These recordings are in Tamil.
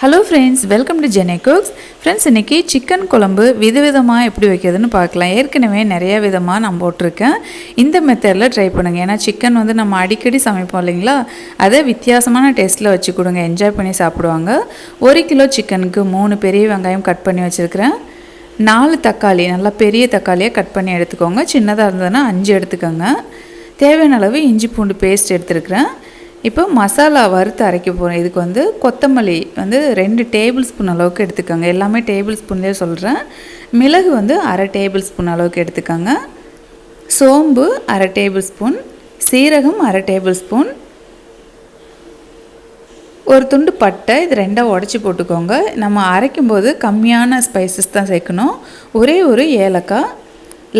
ஹலோ ஃப்ரெண்ட்ஸ் வெல்கம் டு ஜெனே குக்ஸ் ஃப்ரெண்ட்ஸ் இன்றைக்கி சிக்கன் குழம்பு விதவிதமாக எப்படி வைக்கிறதுன்னு பார்க்கலாம். ஏற்கனவே நிறைய விதமாக நான் போட்டிருக்கேன். இந்த மெத்தடில் ட்ரை பண்ணுங்கள் ஏன்னா சிக்கன் வந்து நம்ம அடிக்கடி சமைப்போம் இல்லைங்களா? அதை வித்தியாசமான டேஸ்ட்டில் வச்சு கொடுங்க. என்ஜாய் பண்ணி சாப்பிடுவாங்க. ஒரு கிலோ சிக்கனுக்கு மூணு பெரிய வெங்காயம் கட் பண்ணி வச்சுருக்கிறேன். நாலு தக்காளி நல்லா பெரிய தக்காளியாக கட் பண்ணி எடுத்துக்கோங்க. சின்னதாக இருந்ததுன்னா அஞ்சு எடுத்துக்கோங்க. தேவையான அளவு இஞ்சி பூண்டு பேஸ்ட் எடுத்துருக்கிறேன். இப்போ மசாலா வறுத்து அரைக்க போகிறேன் இதுக்கு வந்து கொத்தமல்லி வந்து ரெண்டு டேபிள் ஸ்பூன் அளவுக்கு எடுத்துக்கோங்க. எல்லாமே டேபிள் ஸ்பூன்லேயே சொல்கிறேன் மிளகு வந்து அரை டேபிள் ஸ்பூன் அளவுக்கு எடுத்துக்கோங்க. சோம்பு அரை டேபிள் ஸ்பூன் சீரகம் அரை டேபிள் ஸ்பூன் ஒரு துண்டு பட்டை இது ரெண்டாக உடச்சி போட்டுக்கோங்க. நம்ம அரைக்கும்போது கம்மியான ஸ்பைசஸ் தான் சேர்க்கணும். ஒரே ஒரு ஏலக்காய்.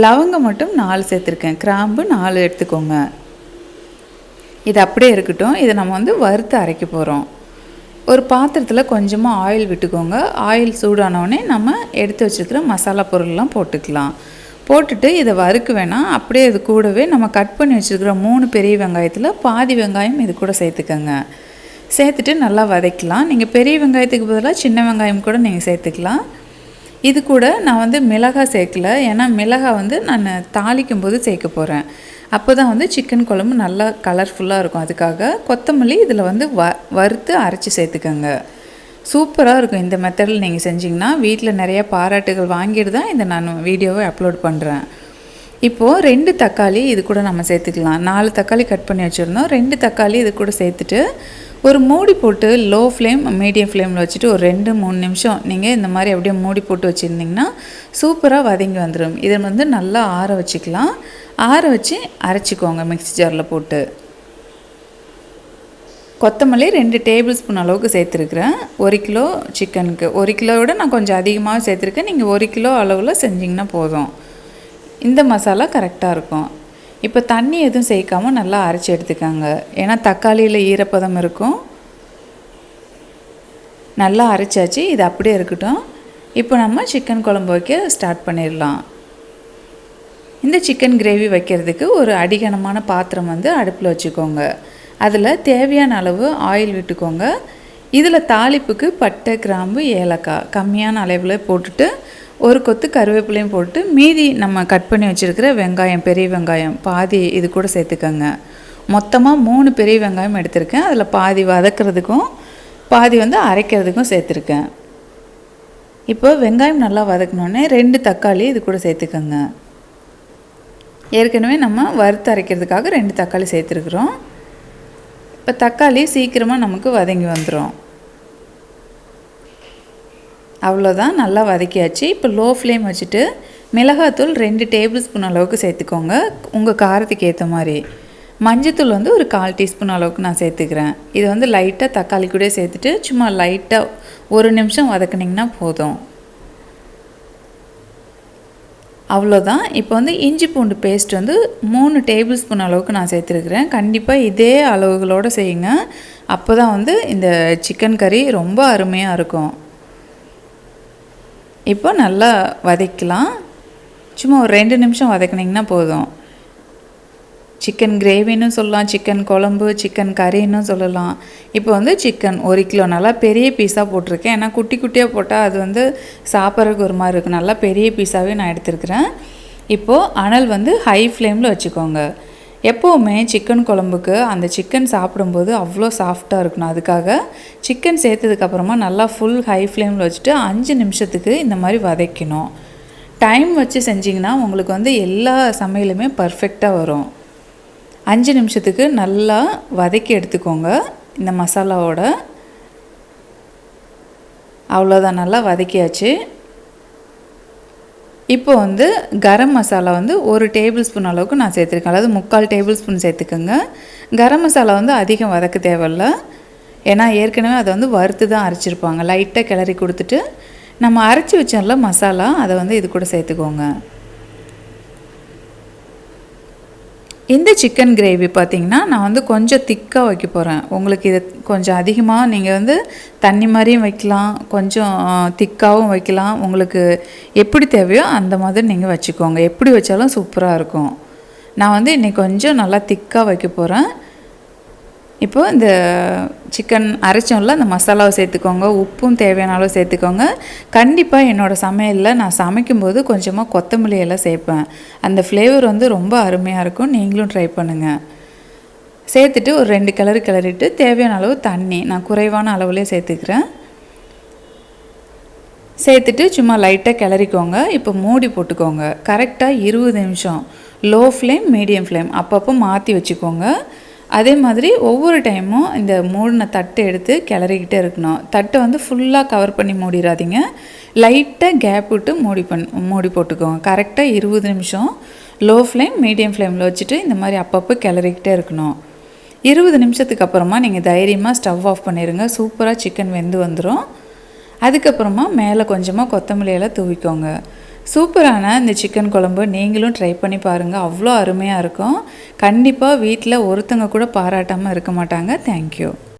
லவங்கம் மட்டும் நாலு சேர்த்துருக்கேன். கிராம்பு நாலு எடுத்துக்கோங்க. இது அப்படியே இருக்கட்டும். இதை நம்ம வந்து வறுத்து அரைக்க போகிறோம் ஒரு பாத்திரத்தில் கொஞ்சமாக ஆயில் விட்டுக்கோங்க. ஆயில் சூடானவுடனே நம்ம எடுத்து வச்சுருக்கிற மசாலா பொருள்லாம் போட்டுக்கலாம். போட்டுட்டு இதை வறுக்க வேணாம். அப்படியே இது கூடவே நம்ம கட் பண்ணி வச்சுருக்கிற மூணு பெரிய வெங்காயத்தில் பாதி வெங்காயம் இது கூட சேர்த்துக்கோங்க. சேர்த்துட்டு நல்லா வதக்கலாம். நீங்கள் பெரிய வெங்காயத்துக்கு பதிலாக சின்ன வெங்காயம் கூட நீங்கள் சேர்த்துக்கலாம். இது கூட நான் வந்து மிளகாய் சேர்க்கல. ஏன்னா மிளகாய் வந்து நான் தாளிக்கும் போது சேர்க்க போகிறேன் அப்போ தான் வந்து சிக்கன் குழம்பு நல்லா கலர்ஃபுல்லாக இருக்கும். அதுக்காக கொத்தமல்லி இதில் வந்து வ வறுத்து அரைச்சி சேர்த்துக்கோங்க. சூப்பராக இருக்கும் இந்த மெத்தடில் நீங்கள் செஞ்சிங்கன்னா. வீட்டில் நிறைய பாராட்டுகள் வாங்கிட்டு தான் இந்த நான் வீடியோவை அப்லோட் பண்ணுறேன் இப்போது ரெண்டு தக்காளி இது கூட நம்ம சேர்த்துக்கலாம். நாலு தக்காளி கட் பண்ணி வச்சுருந்தோம் ரெண்டு தக்காளி இது கூட சேர்த்துட்டு ஒரு மூடி போட்டு லோ ஃப்ளேம் மீடியம் ஃப்ளேமில் வச்சுட்டு ஒரு ரெண்டு மூணு நிமிஷம் நீங்கள் இந்த மாதிரி அப்படியே மூடி போட்டு வச்சுருந்திங்கன்னா சூப்பராக வதங்கி வந்துடும் இதை வந்து நல்லா ஆற வச்சுக்கலாம். ஆற வச்சு அரைச்சிக்கோங்க மிக்ஸி ஜாரில் போட்டு. கொத்தமல்லி ரெண்டு டேபிள் ஸ்பூன் அளவுக்கு சேர்த்துருக்குறேன். ஒரு கிலோ சிக்கனுக்கு ஒரு கிலோவோட நான் கொஞ்சம் அதிகமாக சேர்த்துருக்கேன். நீங்கள் ஒரு கிலோ அளவில் செஞ்சிங்கன்னா போதும். இந்த மசாலா கரெக்டாக இருக்கும். இப்போ தண்ணி எதுவும் சேர்க்காம நல்லா அரைச்சி எடுத்துக்காங்க. ஏன்னா தக்காளியில் ஈரப்பதம் இருக்கும். நல்லா அரைச்சாச்சு இது அப்படியே இருக்கட்டும். இப்போ நம்ம சிக்கன் குழம்பு வைக்க ஸ்டார்ட் பண்ணிடலாம். இந்த சிக்கன் கிரேவி வைக்கிறதுக்கு ஒரு அடிகனமான பாத்திரம் வந்து அடுப்பில் வச்சுக்கோங்க. அதில் தேவையான அளவு ஆயில் விட்டுக்கோங்க. இதில் தாளிப்புக்கு பட்டை கிராம்பு ஏலக்காய் கம்மியான அளவில் போட்டுட்டு ஒரு கொத்து கருவேப்பிலையும் போட்டு மீதி நம்ம கட் பண்ணி வச்சுருக்கிற வெங்காயம் பெரிய வெங்காயம் பாதி இது கூட சேர்த்துக்கோங்க. மொத்தமாக மூணு பெரிய வெங்காயம் எடுத்திருக்கேன். அதில் பாதி வதக்கிறதுக்கும் பாதி வந்து அரைக்கிறதுக்கும் சேர்த்துருக்கேன். இப்போ வெங்காயம் நல்லா வதக்கணுன்னே ரெண்டு தக்காளி இது கூட சேர்த்துக்கோங்க. ஏற்கனவே நம்ம வறுத்து அரைக்கிறதுக்காக ரெண்டு தக்காளி சேர்த்துருக்குறோம். இப்போ தக்காளி சீக்கிரமாக நமக்கு வதங்கி வந்துடும் அவ்வளோதான் நல்லா வதக்கியாச்சு. இப்போ லோ ஃப்ளேம் வச்சுட்டு மிளகாத்தூள் ரெண்டு டேபிள் ஸ்பூன் அளவுக்கு சேர்த்துக்கோங்க. உங்கள் காரத்துக்கு ஏற்ற மாதிரி. மஞ்சத்தூள் வந்து ஒரு கால் டீஸ்பூன் அளவுக்கு நான் சேர்த்துக்கிறேன். இது வந்து லைட்டாக தக்காளி கூட சேர்த்துட்டு சும்மா லைட்டாக ஒரு நிமிஷம் வதக்குனிங்கன்னா போதும். அவ்வளோதான். இப்போ வந்து இஞ்சி பூண்டு பேஸ்ட் வந்து மூணு டேபிள் ஸ்பூன் அளவுக்கு நான் சேர்த்துருக்குறேன். கண்டிப்பாக இதே அளவுகளோடு செய்யுங்க. அப்போ தான் வந்து இந்த சிக்கன் கறி ரொம்ப அருமையாக இருக்கும். இப்போ நல்லா வதக்கலாம். சும்மா ஒரு ரெண்டு நிமிஷம் வதக்குனிங்கன்னா போதும். சிக்கன் கிரேவின்னு சொல்லலாம் சிக்கன் குழம்பு சிக்கன் கறின்னு சொல்லலாம். இப்போ வந்து சிக்கன் ஒரு கிலோ நல்லா பெரிய பீஸாக போட்டிருக்கேன். ஏன்னா குட்டி குட்டியாக போட்டால் அது வந்து சாப்பிட்றதுக்கு ஒரு மாதிரி இருக்கும் நல்லா பெரிய பீஸாகவே நான் எடுத்துருக்கிறேன். இப்போது அனல் வந்து ஹை ஃப்ளேமில் வச்சுக்கோங்க. எப்போவுமே சிக்கன் குழம்புக்கு அந்த சிக்கன் சாப்பிடும்போது அவ்வளோ சாஃப்டாக இருக்கணும். அதுக்காக சிக்கன் சேர்த்ததுக்கப்புறமா நல்லா ஃபுல் ஹை ஃப்ளேமில் வச்சுட்டு அஞ்சு நிமிஷத்துக்கு இந்த மாதிரி வதக்கணும். டைம் வச்சு செஞ்சிங்கன்னா உங்களுக்கு வந்து எல்லா சமையலுமே பர்ஃபெக்டாக வரும். அஞ்சு நிமிஷத்துக்கு நல்லா வதக்கி எடுத்துக்கோங்க இந்த மசாலாவோட. அவ்வளோதான் நல்லா வதக்கியாச்சு. இப்போ வந்து கரம் மசாலா வந்து ஒரு டேபிள் ஸ்பூன் அளவுக்கு நான் சேர்த்துருக்கேன். அதாவது முக்கால் டேபிள் ஸ்பூன் சேர்த்துக்கோங்க. கரம் மசாலா வந்து அதிகம் வதக்க தேவையில்ல. ஏன்னா ஏற்கனவே அதை வந்து வறுத்து தான் அரைச்சிருப்பாங்க. லைட்டாக கிளறி கொடுத்துட்டு நம்ம அரைச்சி வச்சோம்ல மசாலா அதை வந்து இது கூட சேர்த்துக்கோங்க. இந்த சிக்கன் கிரேவி பார்த்திங்கன்னா நான் வந்து கொஞ்சம் திக்காக வைக்க போகிறேன் உங்களுக்கு இது கொஞ்சம் அதிகமாக நீங்கள் வந்து தண்ணி மாதிரியும் வைக்கலாம் கொஞ்சம் திக்காகவும் வைக்கலாம். உங்களுக்கு எப்படி தேவையோ அந்த மாதிரி நீங்கள் வச்சுக்கோங்க. எப்படி வச்சாலும் சூப்பராக இருக்கும். நான் வந்து இன்றைக்கி கொஞ்சம் நல்லா திக்காக வைக்க போகிறேன் இப்போது இந்த சிக்கன் அரைச்சோம்ல அந்த மசாலாவை சேர்த்துக்கோங்க உப்பும் தேவையான அளவு சேர்த்துக்கோங்க. கண்டிப்பாக என்னோடய சமையலில் நான் சமைக்கும்போது கொஞ்சமாக கொத்தமல்லி எல்லாம் சேர்ப்பேன். அந்த ஃப்ளேவர் வந்து ரொம்ப அருமையாக இருக்கும். நீங்களும் ட்ரை பண்ணுங்கள் சேர்த்துட்டு ஒரு ரெண்டு கிளறு கிளறிட்டு தேவையான அளவு தண்ணி நான் குறைவான அளவுலேயே சேர்த்துக்கிறேன். சேர்த்துட்டு சும்மா லைட்டாக கிளறிக்கோங்க. இப்போ மூடி போட்டுக்கோங்க. கரெக்டாக இருபது நிமிஷம். லோ ஃப்ளேம் மீடியம் ஃப்ளேம் அப்பப்போ மாற்றி வச்சுக்கோங்க. அதே மாதிரி ஒவ்வொரு டைமும் இந்த மூடின தட்டை எடுத்து கிளறிக்கிட்டே இருக்கணும். தட்டை வந்து ஃபுல்லாக கவர் பண்ணி மூடிடாதீங்க லைட்டாக கேப் விட்டு மூடி பண் மூடி போட்டுக்கோங்க. கரெக்டாக இருபது நிமிஷம் லோ ஃப்ளேம் மீடியம் ஃப்ளேமில் வச்சுட்டு இந்த மாதிரி அப்பப்போ கிளறிக்கிட்டே இருக்கணும். இருபது நிமிஷத்துக்கு அப்புறமா நீங்கள் தைரியமாக ஸ்டவ் ஆஃப் பண்ணிடுங்க சூப்பராக சிக்கன் வெந்து வந்துடும் அதுக்கப்புறமா மேலே கொஞ்சமாக கொத்தமல்லியெல்லாம் தூவிக்கோங்க. சூப்பரான இந்த சிக்கன் குழம்பு. நீங்களும் ட்ரை பண்ணி பாருங்கள் அவ்வளோ அருமையாக இருக்கும். கண்டிப்பாக வீட்டில் ஒருத்தங்க கூட பாராட்டாமல் இருக்க மாட்டாங்க. தேங்க்யூ